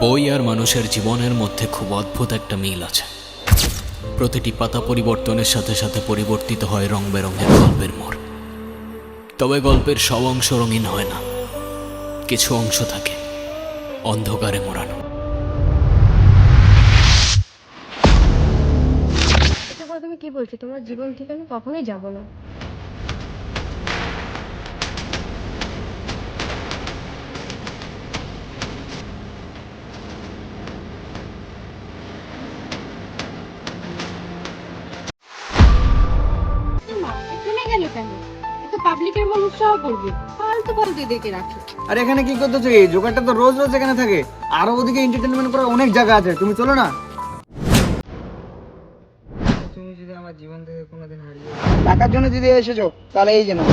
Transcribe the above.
বই আর মানুষের জীবনের মধ্যে খুব অদ্ভুত একটা মিল আছে। প্রতিটি পাতা পরিবর্তনের সাথে সাথে পরিবর্তিত হয় রং বেরঙের গল্পের মোড়। তবে গল্পের সব অংশ রঙিন হয় না। কিছু অংশ থাকে অন্ধকারে মোড়ানো। তুমি কি বলছো? তোমার জীবন থেকে আমি কখনোই যাব না। গেলে কেন? তো পাবলিকের সহ করবে। ফালতু ফালতু দেখে রাখে। আর এখানে কি করতেছো এই? জোগাড়টা তো রোজ রোজ এখানে থাকে। আরও ওদিকে এন্টারটেনমেন্ট করার অনেক জায়গা আছে। তুমি চলো না। তুমি যদি আমার জীবন থেকে কোনোদিন হারিয়ে টাকার জন্য যদি এসেছ তাহলে এই যে নাও।